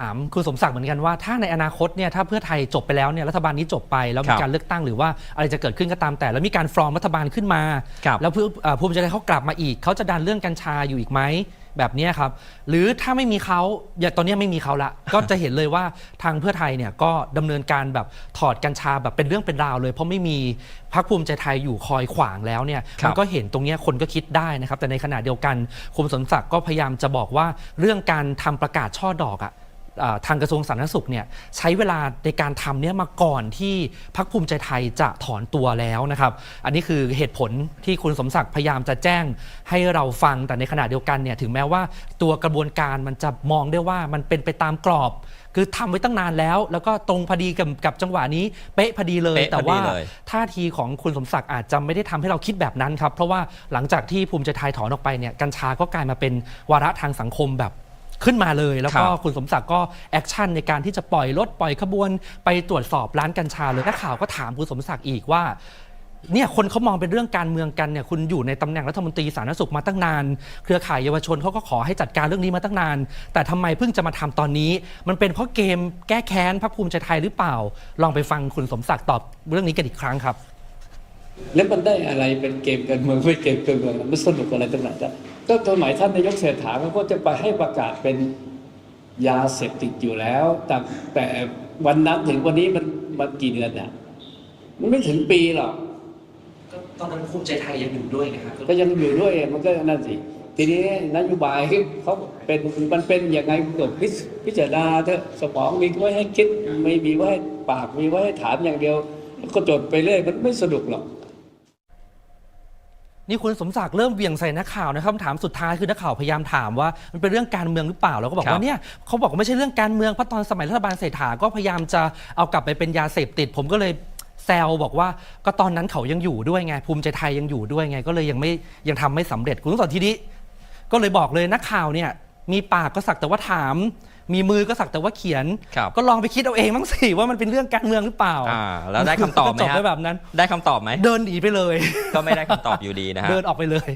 ถามคุณสมศักดิ์เหมือนกันว่าถ้าในอนาคตเนี่ยถ้าเพื่อไทยจบไปแล้วเนี่ยรัฐบาลนี้จบไป แล้วครัมีบการเลือกตั้งหรือว่าอะไรจะเกิดขึ้นก็ตามแต่ แล้วมีการฟอร์มรัฐบาลขึ้นมาครับแล้วเพื่อเอ่อภูมิใจไทยเขากลับมาอีก เขาจะดันเรื่องกัญชาอยู่อีกไหมแบบเนี้ยครับ หรือถ้าไม่มีเขาอย่างตอนเนี้ยไม่มีเขาละ ก็จะเห็นเลยว่าทางเพื่อไทยเนี่ยก็ดำเนินการแบบถอดกัญชาแบบเป็นเรื่องเป็นราวเลย เพราะไม่มีพรรคภูมิใจไทยอยู่คอยขวางแล้วเนี่ยครับมันก็เห็นตรงเนี้ยคนก็คิดได้นะครับ แต่ในขณะเดียวกันคุณสมศักดิ์ก็พยายามจะบอกว่าเรื่องการทำประกาศช่อดอกอะอ่า ทางกระทรวงสาธารณสุขเนี่ยใช้เวลาในการทำเนี่ยมาก่อนที่พักภูมิใจไทยจะถอนตัวแล้วนะครับ อันนี้คือเหตุผลที่คุณสมศักดิ์พยายามจะแจ้งให้เราฟังแต่ในขณะเดียวกันเนี่ยถึงแม้ว่าตัวกระบวนการมันจะมองได้ว่ามันเป็นไปตามกรอบ คือทำไว้ตั้งนานแล้ว แล้วก็ตรงพอดีกับกับจังหวะนี้เป๊ะพอดีเลยเป๊ะแต่พอดีว่าเลยท่าทีของคุณสมศักดิ์อาจจะไม่ได้ทำให้เราคิดแบบนั้นครับเพราะว่าหลังจากที่ภูมิใจไทยถอนออกไปเนี่ยกัญชาก็กลายมาเป็นวาระทางสังคมแบบ ขึ้นมาเลย แล้วก็ครับคุณสมศักดิ์ก็แอคชั่นในการที่จะปล่อยรถปล่อยขบวนไปตรวจสอบร้านกัญชาเลยนักข่าวก็ถามคุณสมศักดิ์อีกว่าเนี่ยคนเขามองเป็นเรื่องการเมืองกันเนี่ยคุณอยู่ในตำแหน่งรัฐมนตรีสาธารณสุขมาตั้งนาน เครือข่ายเยาวชนเขาก็ขอให้จัดการเรื่องนี้มาตั้งนาน แต่ทำไมเพิ่งจะมาทำตอนนี้ มันเป็นเพราะเกมแก้แค้นพรรคภูมิใจไทยหรือเปล่า ลองไปฟังคุณสมศักดิ์ตอบเรื่องนี้กันอีกครั้งครับ แล้วมันได้อะไรเป็นเกมการเมืองไม่เกมการเมืองมันสนุกอะไรตรงไหนจ๊ะก็สมัยท่านนายกเศรษฐาเขาก็จะไปให้ประกาศเป็นยาเสพติดอยู่แล้วแต่แต่วันนั้นถึงวันนี้มันมันกี่เดือนเนี่ยมันไม่ถึงปีหรอกก็ตอนนั้นภูมิใจไทยยังอยู่ด้วยไงครับก็ยังอยู่ด้วยมันก็นั่นสิทีนี้นโยบายเขาเป็นมันเป็นยังไงก็พิจพิจารณาเถอะสมองมีไว้ให้คิดไม่มีไว้ให้ปากมีไว้ให้ถามอย่างเดียว ก็จดไปเรื่อยมันไม่สนุกหรอก นี่คุณสมศักดิ์เริ่มเบี่ยงใส่นักข่าวนะครับคำถามสุดท้ายคือนักข่าวพยายามถามว่ามันเป็นเรื่องการเมืองหรือเปล่าแล้วก็บอกครับว่าเนี่ยเขาบอกว่าไม่ใช่เรื่องการเมืองเพราะตอนสมัยรัฐบาลเศรษฐาก็พยายามจะเอากลับไปเป็นยาเสพติด ผมก็เลยแซวบอกว่าก็ตอนนั้นเขายังอยู่ด้วยไงภูมิใจไทยยังอยู่ด้วยไง ก็เลยยังไม่ยังทำไม่สำเร็จคุณสมศักดิ์ทีนี้ก็เลยบอกเลยนักข่าวเนี่ยมีปากก็สักแต่ว่าถาม มีมือก็สักแต่ว่าเขียน ครับ ก็ลองไปคิดเอาเองบ้างสิว่ามันเป็นเรื่องการเมืองหรือเปล่าอ่าแล้วได้คำตอบไหมจบฮะไปแบบนั้น ได้คำตอบไหม เดินหนีไปเลย ก็ไม่ได้คำตอบอยู่ดีนะฮะ เดินออกไปเลย